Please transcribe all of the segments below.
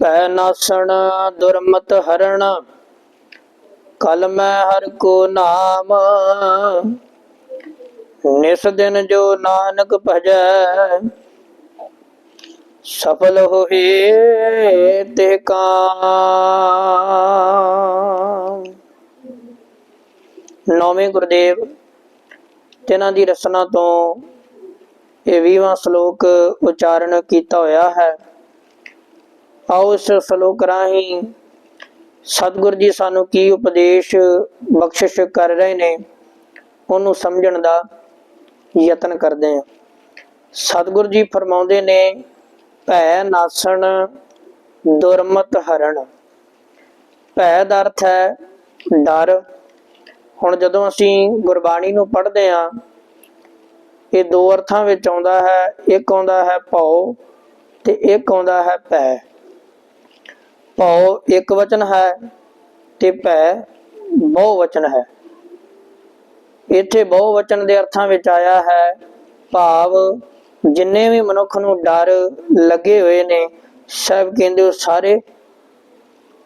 ਪੈ ਨਾਸਣ, ਦੁਰਮਤ ਹਰਣ, ਕਲ ਮੈਂ ਹਰ ਕੋ ਨਾਮ। ਨਿਸ ਦਿਨ ਜੋ ਨਾਨਕ ਭਜੈ, ਸਫਲ ਹੋਏ ਤੇ ਕਾਮ। ਨੌਵੇਂ ਗੁਰਦੇਵ ਜਿਨ੍ਹਾਂ ਦੀ ਰਸਨਾ ਤੋਂ ਇਹ 20ਵਾਂ ਸ਼ਲੋਕ ਉਚਾਰਨ ਕੀਤਾ ਹੋਇਆ ਹੈ। ਆਓ ਇਸ ਸ਼ਲੋਕ ਰਾਹੀਂ ਸਤਿਗੁਰ ਜੀ ਸਾਨੂੰ ਕੀ ਉਪਦੇਸ਼, ਬਖਸ਼ਿਸ਼ ਕਰ ਰਹੇ ਨੇ, ਉਹਨੂੰ ਸਮਝਣ ਦਾ ਯਤਨ ਕਰਦੇ ਹਾਂ। ਸਤਿਗੁਰ ਜੀ ਫਰਮਾਉਂਦੇ ਨੇ, ਭੈ ਨਾਸਣ ਦੁਰਮਤ ਹਰਣ। ਭੈ ਦਾ ਅਰਥ ਹੈ ਡਰ। ਹੁਣ ਜਦੋਂ ਅਸੀਂ ਗੁਰਬਾਣੀ ਨੂੰ ਪੜ੍ਹਦੇ ਹਾਂ, ਇਹ ਦੋ ਅਰਥਾਂ ਵਿੱਚ ਆਉਂਦਾ ਹੈ, ਇੱਕ ਆਉਂਦਾ ਹੈ ਭਉ ਤੇ ਇੱਕ ਆਉਂਦਾ ਹੈ ਭੈ। ਭਉ ਇੱਕ ਵਚਨ ਹੈ ਤੇ ਭੈ ਬਹੁ ਵਚਨ ਹੈ। ਇੱਥੇ ਬਹੁ ਵਚਨ ਦੇ ਅਰਥਾਂ ਵਿੱਚ ਆਇਆ ਹੈ, ਭਾਵ ਜਿੰਨੇ ਵੀ ਮਨੁੱਖ ਨੂੰ ਡਰ ਲੱਗੇ ਹੋਏ ਨੇ, ਸਭ ਕਹਿੰਦੇ ਉਹ ਸਾਰੇ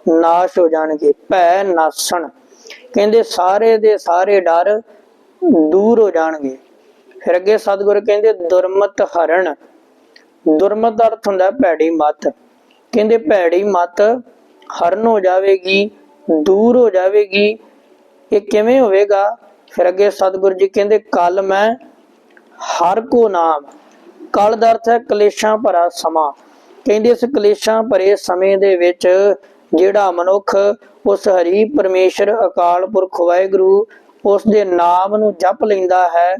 ਨਾਸ਼ ਹੋ ਜਾਣਗੇ, ਭੈ ਨਾਸਣ। ਕਹਿੰਦੇ ਸਾਰੇ ਦੇ ਸਾਰੇ ਡਰ ਦੂਰ ਹੋ ਜਾਣਗੇ। ਫਿਰ ਅੱਗੇ ਸਤਿਗੁਰ ਕਹਿੰਦੇ ਦੁਰਮਤ ਹਰਣ। ਦੁਰਮਤ ਦਾ ਅਰਥ ਹੁੰਦਾ ਭੈੜੀ ਮੱਤ। ਕਹਿੰਦੇ ਭੈੜੀ ਮਤ ਹਰਨ ਹੋ ਜਾਵੇਗੀ, ਦੂਰ ਹੋ ਜਾਵੇਗੀ। ਇਹ ਕਿਵੇਂ ਹੋਵੇਗਾ? ਫਿਰ ਅੱਗੇ ਸਤਿਗੁਰੂ ਜੀ ਕਹਿੰਦੇ, ਕੱਲ ਮੈਂ ਹਰ ਕੋ ਨਾਮ, ਕਲ ਦਾ ਅਰਥ ਹੈ ਕਲੇਸ਼ਾਂ ਭਰਾ ਸਮਾਂ। ਕਹਿੰਦੇ, ਇਸ ਕਲੇਸ਼ਾਂ ਭਰੇ ਸਮੇਂ ਦੇ ਵਿੱਚ ਜਿਹੜਾ ਮਨੁੱਖ ਉਸ ਹਰੀ ਪਰਮੇਸ਼ਰ, ਅਕਾਲ ਪੁਰਖ ਵਾਹਿਗੁਰੂ ਉਸ ਦੇ ਨਾਮ ਨੂੰ ਜਪ ਲੈਂਦਾ ਹੈ,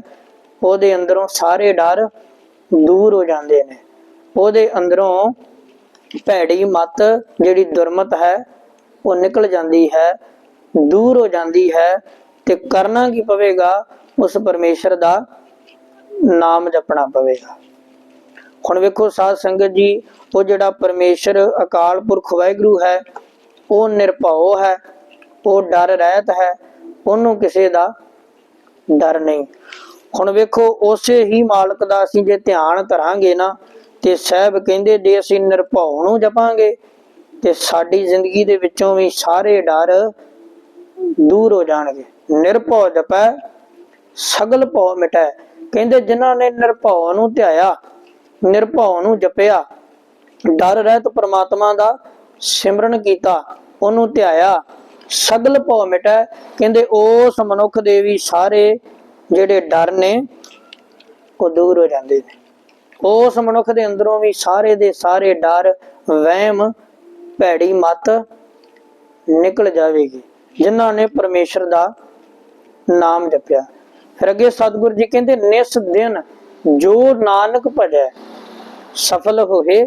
ਉਹਦੇ ਅੰਦਰੋਂ ਸਾਰੇ ਡਰ ਦੂਰ ਹੋ ਜਾਂਦੇ ਨੇ। ਉਹਦੇ ਅੰਦਰੋਂ ਭੈੜੀ ਮਤ ਜਿਹੜੀ ਦੁਰਮਤ ਹੈ, ਉਹ ਨਿਕਲ ਜਾਂਦੀ ਹੈ, ਦੂਰ ਹੋ ਜਾਂਦੀ ਹੈ ਤੇ ਕਰਨਾ ਕੀ ਪਵੇਗਾ? ਉਸ ਪਰਮੇਸ਼ਰ ਦਾ ਨਾਮ ਜਪਣਾ ਪਵੇਗਾ। ਹੁਣ ਵੇਖੋ ਸਾਧ ਸੰਗਤ ਜੀ, ਉਹ ਜਿਹੜਾ ਪਰਮੇਸ਼ਰ ਅਕਾਲ ਪੁਰਖ ਵਾਹਿਗੁਰੂ ਹੈ, ਉਹ ਨਿਰਭਉ ਹੈ, ਉਹ ਡਰ ਰਹਿਤ ਹੈ, ਉਹਨੂੰ ਕਿਸੇ ਦਾ ਡਰ ਨਹੀਂ। ਹੁਣ ਵੇਖੋ, ਉਸੇ ਹੀ ਮਾਲਕ ਦਾ ਅਸੀਂ ਜੇ ਧਿਆਨ ਕਰਾਂਗੇ ਨਾ ਤੇ ਸਾਹਿਬ ਕਹਿੰਦੇ ਜੇ ਅਸੀਂ ਨਿਰਭਉ ਨੂੰ ਜਪਾਂਗੇ ਤੇ ਸਾਡੀ ਜ਼ਿੰਦਗੀ ਦੇ ਵਿੱਚੋਂ ਵੀ ਸਾਰੇ ਡਰ ਦੂਰ ਹੋ ਜਾਣਗੇ। ਨਿਰਭਉ ਜਪੈ, ਸਗਲ ਭਉ ਮਿਟੈ। ਕਹਿੰਦੇ ਜਿਨ੍ਹਾਂ ਨੇ ਨਿਰਭਉ ਨੂੰ ਧਿਆਇਆ, ਨਿਰਭਉ ਨੂੰ ਜਪਿਆ, ਡਰ ਰਹਿਤ ਪ੍ਰਮਾਤਮਾ ਦਾ ਸਿਮਰਨ ਕੀਤਾ, ਉਹਨੂੰ ਧਿਆਇਆ, ਸਗਲ ਭਉ ਮਿਟੈ। ਕਹਿੰਦੇ ਉਸ ਮਨੁੱਖ ਦੇ ਵੀ ਸਾਰੇ ਜਿਹੜੇ ਡਰ ਨੇ, ਉਹ ਦੂਰ ਹੋ ਜਾਂਦੇ ਨੇ। ਉਸ ਮਨੁੱਖ ਦੇ ਅੰਦਰੋਂ ਵੀ ਸਾਰੇ ਦੇ ਸਾਰੇ ਡਰ, ਵਹਿਮ, ਭੈੜੀ ਮਤ ਨਿਕਲ ਜਾਵੇਗੀ, ਜਿਨ੍ਹਾਂ ਨੇ ਪਰਮੇਸ਼ਰ ਦਾ ਨਾਮ ਜਪਿਆ। ਫਿਰ ਅੱਗੇ ਸਤਿਗੁਰੂ ਜੀ ਕਹਿੰਦੇ, ਨਿਸ ਦਿਨ ਜੋ ਨਾਨਕ ਭਜੈ, ਸਫਲ ਹੋਏ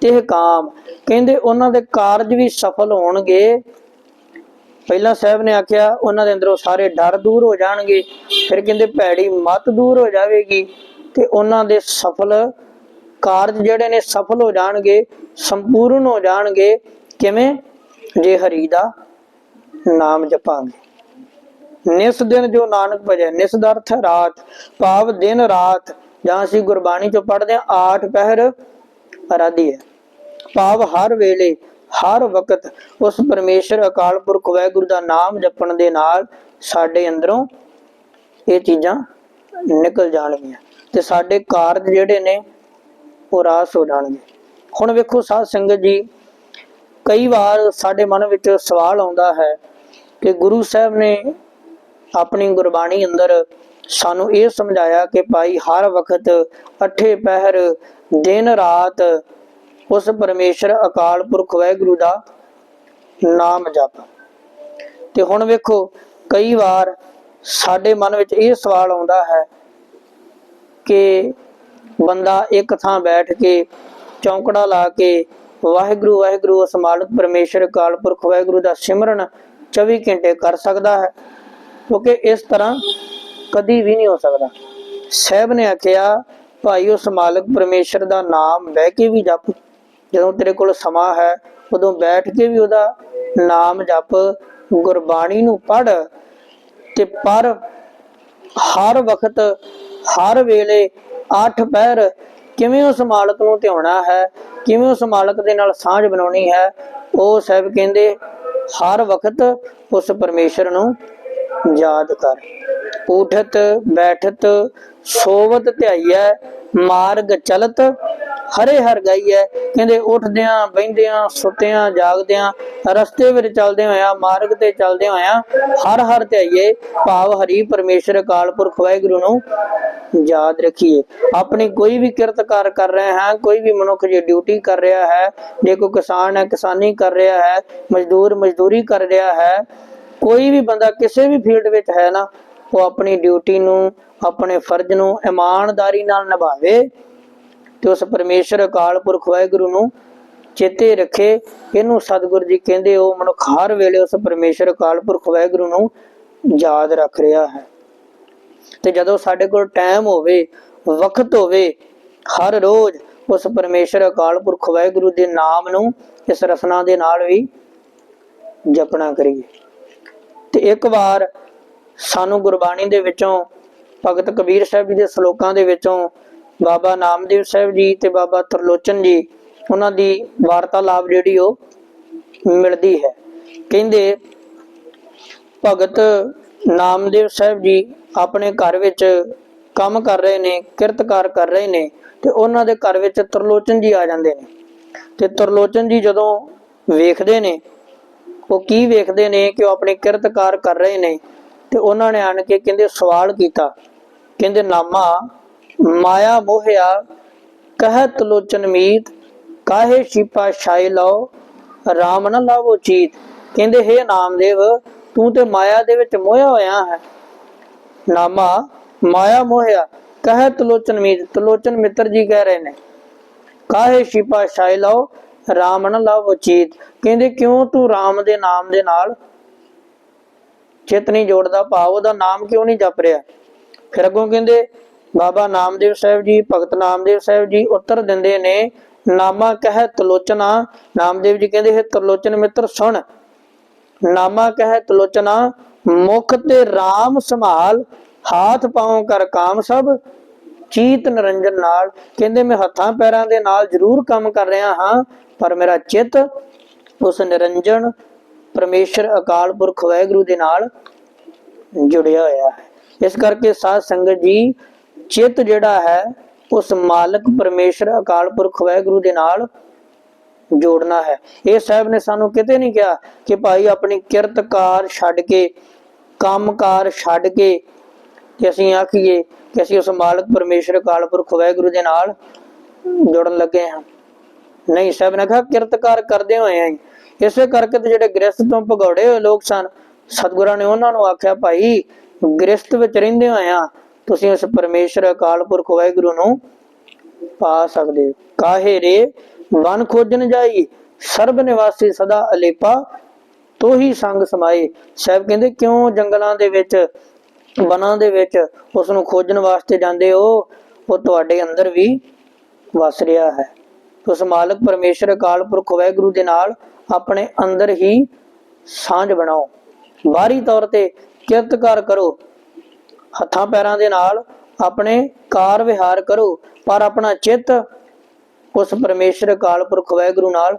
ਤੇ ਕਾਮ। ਕਹਿੰਦੇ, ਉਹਨਾਂ ਦੇ ਕਾਰਜ ਵੀ ਸਫਲ ਹੋਣਗੇ। ਪਹਿਲਾਂ ਸਾਹਿਬ ਨੇ ਆਖਿਆ, ਉਹਨਾਂ ਦੇ ਅੰਦਰੋਂ ਸਾਰੇ ਡਰ ਦੂਰ ਹੋ ਜਾਣਗੇ। ਫਿਰ ਕਹਿੰਦੇ, ਭੈੜੀ ਮਤ ਦੂਰ ਹੋ ਜਾਵੇਗੀ। ਤੇ ਉਹਨਾਂ ਦੇ ਸਫਲ ਕਾਰਜ ਜਿਹੜੇ ਨੇ ਸਫਲ ਹੋ ਜਾਣਗੇ, ਸੰਪੂਰਨ ਹੋ ਜਾਣਗੇ, ਕਿਵੇਂ? ਜੇ ਹਰੀ ਦਾ ਨਾਮ ਜਪਾਂਗੇ। ਨਿਸ ਦਿਨ ਜੋ ਨਾਨਕ ਭਜੇ, ਨਿਸ ਦਾ ਅਰਥ ਰਾਤ। ਭਾਵ ਦਿਨ ਰਾਤ, ਜਾਂ ਅਸੀਂ ਗੁਰਬਾਣੀ ਚੋਂ ਪੜ੍ਹਦੇ ਹਾਂ, ਆਠ ਪਹਿਰ ਅਰਾਧੀ ਹੈ। ਭਾਵ ਹਰ ਵੇਲੇ, ਹਰ ਵਕਤ ਉਸ ਪਰਮੇਸ਼ਰ, ਅਕਾਲ ਪੁਰਖ, ਵਾਹਿਗੁਰੂ ਦਾ ਨਾਮ ਜਪਣ ਦੇ ਨਾਲ ਸਾਡੇ ਅੰਦਰੋਂ ਇਹ ਚੀਜ਼ਾਂ ਨਿਕਲ ਜਾਣਗੀਆਂ। ਤੇ ਸਾਡੇ ਕਾਰਜ ਜਿਹੜੇ ਨੇ ਉਹ ਰਾਸ ਹੋ ਜਾਣਗੇ। ਹੁਣ ਵੇਖੋ ਸਾਧ ਸੰਗਤ ਜੀ, ਕਈ ਵਾਰ ਸਾਡੇ ਮਨ ਵਿੱਚ ਸਵਾਲ ਆਉਂਦਾ ਹੈ ਕਿ ਗੁਰੂ ਸਾਹਿਬ ਨੇ ਆਪਣੀ ਗੁਰਬਾਣੀ ਅੰਦਰ ਸਾਨੂੰ ਇਹ ਸਮਝਾਇਆ ਕਿ ਭਾਈ ਹਰ ਵਕਤ ਅਠੇ ਪਹਿਰ, ਦਿਨ ਰਾਤ ਉਸ ਪਰਮੇਸ਼ਰ ਅਕਾਲ ਪੁਰਖ ਵਾਹਿਗੁਰੂ ਦਾ ਨਾਮ ਜਪ। ਤੇ ਹੁਣ ਵੇਖੋ ਕਈ ਵਾਰ ਸਾਡੇ ਮਨ ਵਿੱਚ ਇਹ ਸਵਾਲ ਆਉਂਦਾ ਹੈ ਕਿ ਬੰਦਾ ਇੱਕ ਥਾਂ ਬੈਠ ਕੇ ਚੌਂਕੜਾ ਲਾ ਕੇ ਵਾਹਿਗੁਰੂ ਵਾਹਿਗੁਰੂ ਉਸ ਮਾਲਕ ਪਰਮੇਸ਼ਰ, ਅਕਾਲ ਪੁਰਖ, ਵਾਹਿਗੁਰੂ ਦਾ ਸਿਮਰਨ 24 ਘੰਟੇ ਕਰ ਸਕਦਾ ਹੈ। ਕਿਉਂਕਿ ਇਸ ਤਰ੍ਹਾਂ ਕਦੀ ਵੀ ਨਹੀਂ ਹੋ ਸਕਦਾ। ਸਾਹਿਬ ਨੇ ਆਖਿਆ, ਭਾਈ ਉਸ ਮਾਲਕ ਪਰਮੇਸ਼ਰ ਦਾ ਨਾਮ ਬਹਿ ਕੇ ਵੀ ਜਪ। ਜਦੋਂ ਤੇਰੇ ਕੋਲ ਸਮਾਂ ਹੈ, ਉਦੋਂ ਬੈਠ ਕੇ ਵੀ ਉਹਦਾ ਨਾਮ ਜਪ। ਗੁਰਬਾਣੀ ਨੂੰ ਪੜ ਤੇ ਪਰ ਹਰ ਵਕਤ ਹਰ ਵੇਲੇ ਅੱਠ ਪਹਿਰ ਕਿਵੇਂ ਉਸ ਮਾਲਕ ਨੂੰ ਧਿਆਉਣਾ ਹੈ, ਕਿਵੇਂ ਉਸ ਮਾਲਕ ਦੇ ਨਾਲ ਸਾਂਝ ਬਣਾਉਣੀ ਹੈ, ਉਹ ਸਾਹਿਬ ਕਹਿੰਦੇ, ਹਰ ਵਕਤ ਉਸ ਪਰਮੇਸ਼ਰ ਨੂੰ ਯਾਦ ਕਰ। ਉਠਤ ਬੈਠਤ, ਸੋਵਤ ਧਿਆਈਐ ਮਾਰਗ ਚਲਤ, ਹਰੇ ਹਰ ਗਾਈਐ। ਕਹਿੰਦੇ ਉੱਠਦਿਆਂ ਬੈੰਦਿਆਂ ਸੁੱਤਿਆਂ, ਜਾਗਦਿਆਂ, ਰਸਤੇ ਵਿੱਚ ਚੱਲਦੇ ਹੋਇਆਂ, ਮਾਰਗ ਤੇ ਚੱਲਦੇ ਹੋਇਆਂ, ਹਰ ਹਰ ਧਿਆਈਏ, ਭਾਵ ਹਰੀ ਪਰਮੇਸ਼ਰ, ਅਕਾਲ ਪੁਰਖ ਵਾਹਿਗੁਰੂ ਨੂੰ ਯਾਦ ਰੱਖੀਏ। ਆਪਣੀ ਕੋਈ ਵੀ ਕਿਰਤਕਾਰ ਕਰ ਰਹੇ ਹਾਂ, ਕੋਈ ਵੀ ਮਨੁੱਖ ਜੇ ਡਿਊਟੀ ਕਰ ਰਿਹਾ ਹੈ, ਜੇ ਕੋਈ ਕਿਸਾਨ ਹੈ, ਕਿਸਾਨੀ ਕਰ ਰਿਹਾ ਹੈ, ਮਜ਼ਦੂਰ ਮਜ਼ਦੂਰੀ ਕਰ ਰਿਹਾ ਹੈ, ਕੋਈ ਵੀ ਬੰਦਾ ਕਿਸੇ ਵੀ ਫੀਲਡ ਵਿੱਚ ਹੈ ਨਾ ਉਹ ਆਪਣੀ ਡਿਊਟੀ ਨੂੰ, ਆਪਣੇ ਫਰਜ਼ ਨੂੰ ਇਮਾਨਦਾਰੀ ਨਾਲ ਨਿਭਾਵੇ ਤੇ ਉਸ ਪਰਮੇਸ਼ਰ ਅਕਾਲ ਪੁਰਖ ਵਾਹਿਗੁਰੂ ਨੂੰ ਚੇਤੇ ਰੱਖੇ। ਇਹਨੂੰ ਸਤਿਗੁਰੂ ਜੀ ਕਹਿੰਦੇ, ਉਹ ਮਨੁੱਖ ਹਰ ਵੇਲੇ ਉਸ ਪਰਮੇਸ਼ਰ ਅਕਾਲ ਪੁਰਖ ਵਾਹਿਗੁਰੂ ਨੂੰ ਯਾਦ ਰੱਖ ਰਿਹਾ ਹੈ। ਤੇ ਜਦੋਂ ਸਾਡੇ ਕੋਲ ਟਾਈਮ ਹੋਵੇ, ਵਕਤ ਹੋਵੇ, ਹਰ ਰੋਜ਼ ਉਸ ਪਰਮੇਸ਼ਰ ਅਕਾਲ ਪੁਰਖ ਵਾਹਿਗੁਰੂ ਦੇ ਨਾਮ ਨੂੰ ਇਸ ਰਸਨਾ ਦੇ ਨਾਲ ਵੀ ਜਪਣਾ ਕਰੀਏ। ਤੇ ਇੱਕ ਵਾਰ ਸਾਨੂੰ ਗੁਰਬਾਣੀ ਦੇ ਵਿੱਚੋਂ, ਭਗਤ ਕਬੀਰ ਸਾਹਿਬ ਜੀ ਦੇ ਸ਼ਲੋਕਾਂ ਦੇ ਵਿੱਚੋਂ, ਬਾਬਾ ਨਾਮਦੇਵ ਸਾਹਿਬ ਜੀ ਤੇ ਬਾਬਾ ਤਰਲੋਚਨ ਜੀ, ਉਹਨਾਂ ਦੀ ਵਾਰਤਾਲਾਪ ਜਿਹੜੀ ਉਹ ਮਿਲਦੀ ਹੈ। ਕਹਿੰਦੇ, ਭਗਤ ਨਾਮਦੇਵ ਸਾਹਿਬ ਜੀ ਆਪਣੇ ਘਰ ਵਿੱਚ ਕੰਮ ਕਰ ਰਹੇ ਨੇ, ਕਿਰਤਕਾਰ ਕਰ ਰਹੇ ਨੇ ਤੇ ਉਹਨਾਂ ਦੇ ਘਰ ਵਿੱਚ ਤਰਲੋਚਨ ਜੀ ਆ ਜਾਂਦੇ ਨੇ। ਤੇ ਤਰਲੋਚਨ ਜੀ ਜਦੋਂ ਵੇਖਦੇ ਨੇ, ਉਹ ਕੀ ਵੇਖਦੇ ਨੇ ਕਿ ਉਹ ਆਪਣੀ ਕਿਰਤਕਾਰ ਕਰ ਰਹੇ ਨੇ ਤੇ ਉਹਨਾਂ ਨੇ ਆਣ ਕੇ ਕਹਿੰਦੇ ਸਵਾਲ ਕੀਤਾ। ਕਹਿੰਦੇ, ਨਾਮਾ, ਮਾਇਆ ਮੋਹਿਆ, ਕਹਿਤ ਲੋਚਨ ਮੀਤ, ਕਾਹੇ ਛਿਪਾ ਛਾਈ ਲਓ, ਰਾਮ ਨਾ ਲਾਵੋ ਚੀਤ। ਕਹਿੰਦੇ हे ਨਾਮਦੇਵ, ਤੂੰ ਤੇ ਮਾਇਆ ਦੇ ਵਿੱਚ ਮੋਹਿਆ ਹੋਇਆ ਹੈ। ਨਾਮਾ, ਮਾਇਆ ਮੋਹਿਆ, ਕਹਿਤ ਲੋਚਨ ਮੀਤ ਤਲੋਚਨ ਮਿੱਤਰ ਜੀ ਕਹਿ ਰਹੇ ਨੇ, ਕਾਹੇ ਸ਼ਿਪਾ ਛਾਈ ਲਓ, ਰਾਮ ਨਾ ਲਾਵੋ ਚੀਤ। ਕਹਿੰਦੇ, ਕਿਉਂ ਤੂੰ ਰਾਮ ਦੇ ਨਾਮ ਦੇ ਨਾਲ ਚਿਤ ਨਹੀਂ ਜੋੜਦਾ, ਭਾਵ ਉਹਦਾ ਨਾਮ ਕਿਉਂ ਨਹੀਂ ਜਪ ਰਿਹਾ? ਫਿਰ ਅੱਗੋਂ ਕਹਿੰਦੇ, ਬਾਬਾ ਨਾਮਦੇਵ ਸਾਹਿਬ ਜੀ, ਭਗਤ ਨਾਮਦੇਵ ਸਾਹਿਬ ਜੀ ਉੱਤਰ ਦਿੰਦੇ ਨੇ, ਨਾਮਾ ਕਹਿ ਤਲੋਚਨਾ। ਨਾਮਦੇਵ ਜੀ ਕਹਿੰਦੇ, ਹੈ ਤਲੋਚਨ ਮਿੱਤਰ, ਸੁਣ। ਨਾਮਾ ਕਹਿ ਤਲੋਚਨਾ, ਮੁਖ ਤੇ RAM ਸੰਭਾਲ, ਹਾਥ ਪਾਉ ਕਰ ਕਾਮ ਸਭ, ਚੀਤ ਨਿਰੰਜਨ ਨਾਲ। ਕਹਿੰਦੇ, ਮੈਂ ਹੱਥਾਂ ਪੈਰਾਂ ਦੇ ਨਾਲ ਜ਼ਰੂਰ ਕੰਮ ਕਰ ਰਿਹਾ ਹਾਂ, ਪਰ ਮੇਰਾ ਚਿੱਤ ਉਸ ਨਿਰੰਜਨ ਪਰਮੇਸ਼ਰ ਅਕਾਲ ਪੁਰਖ ਵਾਹਿਗੁਰੂ ਦੇ ਨਾਲ ਜੁੜਿਆ ਹੋਇਆ ਹੈ। ਇਸ ਕਰਕੇ ਸਾਧ ਸੰਗਤ ਜੀ, ਚਿੱਤ ਜਿਹੜਾ ਹੈ, ਉਸ ਮਾਲਕ ਪਰਮੇਸ਼ਰ ਅਕਾਲ ਪੁਰਖ ਵਾਹਿਗੁਰੂ ਦੇ ਨਾਲ ਜੋੜਨਾ ਹੈ। ਇਹ ਸਾਹਿਬ ਨੇ ਸਾਨੂੰ ਕਿਤੇ ਨਹੀਂ ਕਿਹਾ ਕਿ ਭਾਈ ਆਪਣੀ ਕਿਰਤਕਾਰ ਛੱਡ ਕੇ, ਕੰਮਕਾਰ ਛੱਡ ਕੇ ਕਿ ਅਸੀਂ ਆਖੀਏ ਕਿ ਅਸੀਂ ਉਸ ਮਾਲਕ ਪਰਮੇਸ਼ਰ ਅਕਾਲ ਪੁਰਖ ਵਾਹਿਗੁਰੂ ਦੇ ਨਾਲ ਜੁੜਨ ਲੱਗੇ ਹਾਂ। ਨਹੀਂ ਸਾਹਿਬ ਨੇ ਕਿਹਾ, ਕਿਰਤਕਾਰ ਕਰਦੇ ਹੋਏ ਆਂ ਇਸੇ ਕਰਕੇ ਤੇ ਜਿਹੜੇ ਗ੍ਰਸਤ ਤੋਂ ਭਗੌੜੇ ਹੋਏ ਲੋਕ ਸਨ, ਸਤਿਗੁਰਾਂ ਨੇ ਉਹਨਾਂ ਨੂੰ ਆਖਿਆ, ਭਾਈ ਗ੍ਰਸਤ ਵਿੱਚ ਰਹਿੰਦੇ ਹੋਇਆ ਤੁਸੀਂ ਉਸ ਪਰਮੇਸ਼ਰ, ਅਕਾਲ ਪੁਰਖ ਵਾਹਿਗੁਰੂ ਨੂੰ ਪਾ ਸਕਦੇ ਹੋ। ਕਾਹੇ ਰੇ, ਵਨ ਖੋਜਣ ਜਾਈ, ਸਰਬ ਨਿਵਾਸੀ ਸਦਾ ਅਲੇਪਾ ਤੋ ਹੀ ਸੰਗ ਸਮਾਏ। ਸਾਹਿਬ ਕਹਿੰਦੇ, ਕਿਉਂ ਜੰਗਲਾਂ ਦੇ ਵਿੱਚ, ਵਨਾਂ ਦੇ ਵਿੱਚ ਉਸ ਨੂੰ ਖੋਜਣ ਵਾਸਤੇ ਜਾਂਦੇ ਹੋ? ਉਹ ਤੁਹਾਡੇ ਅੰਦਰ ਵੀ ਵਸ ਰਿਹਾ ਹੈ। ਉਸ ਮਾਲਕ ਪਰਮੇਸ਼ਰ ਅਕਾਲ ਪੁਰਖ ਵਾਹਿਗੁਰੂ ਦੇ ਨਾਲ ਆਪਣੇ ਅੰਦਰ ਹੀ ਸਾਂਝ ਬਣਾਓ। ਬਾਹਰੀ ਤੌਰ ਤੇ ਕਿਰਤਕਾਰ ਕਰੋ। ਹੱਥਾਂ ਪੈਰਾਂ ਦੇ ਨਾਲ ਆਪਣੇ ਕਾਰ ਵਿਹਾਰ ਕਰੋ, ਪਰ ਆਪਣਾ ਚਿੱਤ ਉਸ ਪਰਮੇਸ਼ਰ ਅਕਾਲ ਪੁਰਖ ਵਾਹਿਗੁਰੂ ਨਾਲ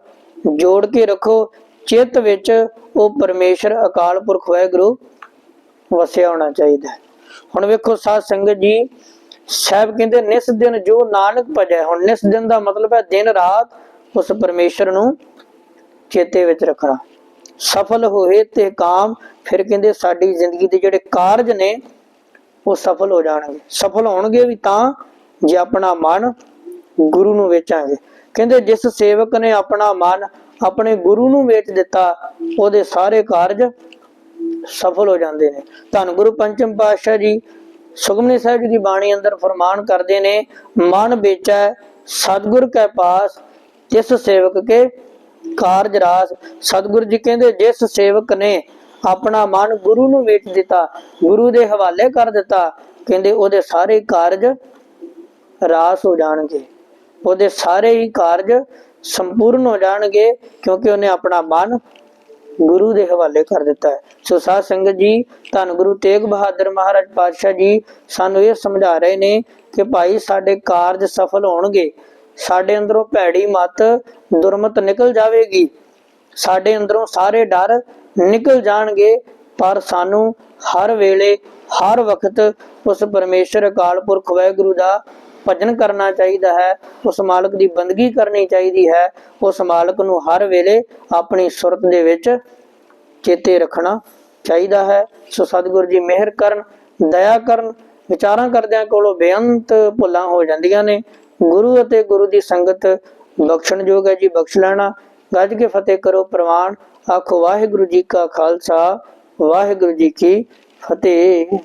ਜੋੜ ਕੇ ਰੱਖੋ। ਚਿੱਤ ਵਿੱਚ ਉਹ ਪਰਮੇਸ਼ਰ ਅਕਾਲ ਪੁਰਖ ਵਾਹਿਗੁਰੂ ਵਸਿਆ ਹੋਣਾ ਚਾਹੀਦਾ ਹੈ। ਹੁਣ ਵੇਖੋ ਸਾਧ ਸੰਗਤ ਜੀ ਸਾਹਿਬ ਕਹਿੰਦੇ, ਨਿਸ ਦਿਨ ਜੋ ਨਾਨਕ ਭਜੈ। ਹੁਣ ਨਿਸ ਦਿਨ ਦਾ ਮਤਲਬ ਹੈ ਦਿਨ ਰਾਤ ਉਸ ਪਰਮੇਸ਼ਰ ਨੂੰ ਚੇਤੇ ਵਿੱਚ ਰੱਖਣਾ। ਸਫਲ ਹੋਏ ਤੇ ਕਾਮ, ਫਿਰ ਕਹਿੰਦੇ ਸਾਡੀ ਜ਼ਿੰਦਗੀ ਦੇ ਜਿਹੜੇ ਕਾਰਜ ਨੇ, ਉਹ ਸਫਲ ਹੋ ਜਾਣਗੇ। ਸਫਲ ਹੋਣਗੇ ਵੀ ਤਾਂ ਜੇ ਆਪਣਾ ਮਨ ਗੁਰੂ ਨੂੰ ਵੇਚਾਂਗੇ। ਕਹਿੰਦੇ, ਜਿਸ ਸੇਵਕ ਨੇ ਆਪਣਾ ਮਨ ਆਪਣੇ ਗੁਰੂ ਨੂੰ ਵੇਚ ਦਿੱਤਾ, ਉਹਦੇ ਸਾਰੇ ਕਾਰਜ ਸਫਲ ਹੋ ਜਾਂਦੇ ਨੇ। ਧੰਨ ਗੁਰੂ ਪੰਚਮ ਪਾਤਸ਼ਾਹ ਜੀ ਸੁਖਮਨੀ ਸਾਹਿਬ ਜੀ ਦੀ ਬਾਣੀ ਅੰਦਰ ਫਰਮਾਨ ਕਰਦੇ ਨੇ, ਮਨ ਵੇਚੈ, ਸਤਿਗੁਰ ਕੈ ਪਾਸ, ਜਿਸ ਸੇਵਕ ਕੇ ਕਾਰਜ ਰਾਸ। ਸਤਿਗੁਰ ਜੀ ਕਹਿੰਦੇ, ਜਿਸ ਸੇਵਕ ਨੇ ਆਪਣਾ ਮਨ ਗੁਰੂ ਨੂੰ ਵੇਚ ਦਿੱਤਾ, ਗੁਰੂ ਦੇ ਹਵਾਲੇ ਕਰ ਦਿੱਤਾ, ਕਹਿੰਦੇ ਉਹਦੇ ਸਾਰੇ ਕਾਰਜ ਰਾਸ ਹੋ ਜਾਣਗੇ। ਉਹਦੇ ਸਾਰੇ ਹੀ ਕਾਰਜ ਸੰਪੂਰਨ ਹੋ ਜਾਣਗੇ, ਕਿਉਂਕਿ ਉਹਨੇ ਆਪਣਾ ਮਨ ਗੁਰੂ ਦੇ ਹਵਾਲੇ ਕਰ ਦਿੱਤਾ ਹੈ। ਸੋ ਸਾਧ ਸੰਗਤ ਜੀ, ਧੰਨ ਗੁਰੂ ਤੇਗ ਬਹਾਦਰ ਮਹਾਰਾਜ ਪਾਤਸ਼ਾਹ ਜੀ, ਸਾਨੂੰ ਇਹ ਸਮਝਾ ਰਹੇ ਨੇ ਕਿ ਭਾਈ ਸਾਡੇ ਕਾਰਜ ਸਫਲ ਹੋਣਗੇ। ਸਾਡੇ ਅੰਦਰੋਂ ਭੈੜੀ ਮਤ ਦੁਰਮਤ ਨਿਕਲ ਜਾਵੇਗੀ। ਸਾਡੇ ਅੰਦਰੋਂ ਸਾਰੇ ਡਰ ਨਿਕਲ ਜਾਣਗੇ, ਪਰ ਸਾਨੂੰ ਹਰ ਵੇਲੇ, ਹਰ ਵਕਤ ਉਸ ਪਰਮੇਸ਼ਰ ਅਕਾਲ ਪੁਰਖ ਵਾਹਿਗੁਰੂ ਦਾ ਭਜਨ ਕਰਨਾ ਚਾਹੀਦਾ ਹੈ, ਉਸ ਮਾਲਕ ਦੀ ਬੰਦਗੀ ਕਰਨੀ ਚਾਹੀਦੀ ਹੈ, ਉਸ ਮਾਲਕ ਨੂੰ ਹਰ ਵੇਲੇ ਆਪਣੀ ਸੁਰਤ ਦੇ ਵਿੱਚ ਚੇਤੇ ਰੱਖਣਾ ਚਾਹੀਦਾ ਹੈ। ਸੋ ਸਤਿਗੁਰੂ ਜੀ, ਮਿਹਰ ਕਰਨ, ਦਇਆ ਕਰਨ, ਵਿਚਾਰਾਂ ਕਰਦਿਆਂ ਕੋਲੋਂ ਬੇਅੰਤ ਭੁੱਲਾਂ ਹੋ ਜਾਂਦੀਆਂ ਨੇ। ਗੁਰੂ ਅਤੇ ਗੁਰੂ ਦੀ ਸੰਗਤ ਬਖਸ਼ਣਯੋਗ ਹੈ ਜੀ, ਬਖਸ਼ ਲੈਣਾ। ਗੱਜ ਕੇ ਫਤਿਹ ਕਰੋ ਪ੍ਰਵਾਨ। ਆਖੋ ਵਾਹਿਗੁਰੂ ਜੀ ਕਾ ਖਾਲਸਾ, ਵਾਹਿਗੁਰੂ ਜੀ ਕੀ ਫਤਿਹ।